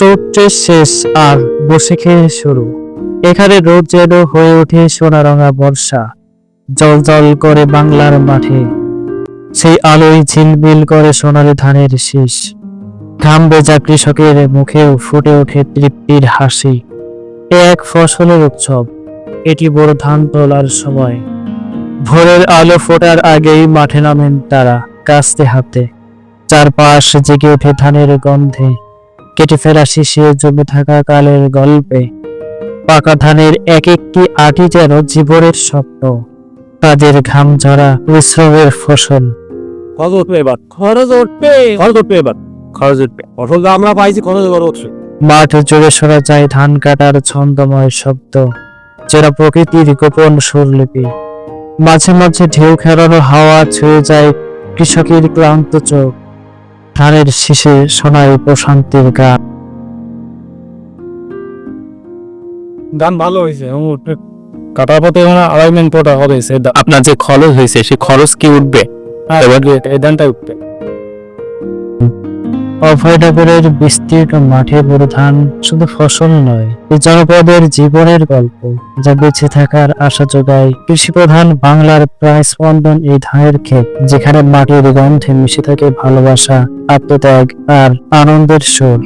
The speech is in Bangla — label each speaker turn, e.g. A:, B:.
A: চৈত্রের শেষ আর বসে খেয়ে শুরু। এখানে রোদ যেন হয়ে ওঠে সোনারঙা বর্ষা, জল জল করে বাংলার মাঠে। সেই আলোয় ঝিলমিল করে সোনালি ধানের শীষ। ঘাম বেজা কৃষকের মুখেও ফুটে ওঠে তৃপ্তির হাসি। এ এক ফসলের উৎসব, এটি বড় ধান তোলার সময়। ভোরের আলো ফোটার আগেই মাঠে নামেন তারা কাস্তে হাতে। চারপাশ জেগে ওঠে ধানের গন্ধে। কেটে ফেরা শিশিয়ে জমে থাকা কালের গল্পে পাকা ধানের এক একটি আটি যেন জীবনের স্বপ্ন তাদের ঘাম ঝরা পরিশ্রমের ফসল।
B: খরচ উঠবে এবার। খরচ উঠবে খরচ উঠবে এবার। খরচ উঠবে। ফসল আমরা পাইছি খরচ এবার উঠবে।
A: মাঠ জুড়ে শোনা যায় ধান কাটার ছন্দময় শব্দ যেটা প্রকৃতির গোপন সুরলিপি। মাঝে মাঝে ঢেউ খেলানো হাওয়া ছুঁয়ে যায় কৃষকের ক্লান্ত চোখ। ধানের শীষে শোনায় প্রশান্তির গান।
B: গান ভালো হয়েছে কাটার পথে মানে আড়াই মিনিট পটা হবে আপনার যে খরচ হয়েছে সেই খরচ কি উঠবে? এবার এই ধানটা উঠবে।
A: অভয়নগরের বিস্তীর্ণ মাঠে বড় ধান শুধু ফসল নয় এই জনপদের জীবনের গল্প, যা বেঁচে থাকার আশা যোগায়। কৃষি প্রধান বাংলার প্রায় স্পন্দন এই ধানের ক্ষেত, যেখানে মাটির গন্ধে মিশে থাকে ভালোবাসা, আত্মত্যাগ আর আনন্দের সুর।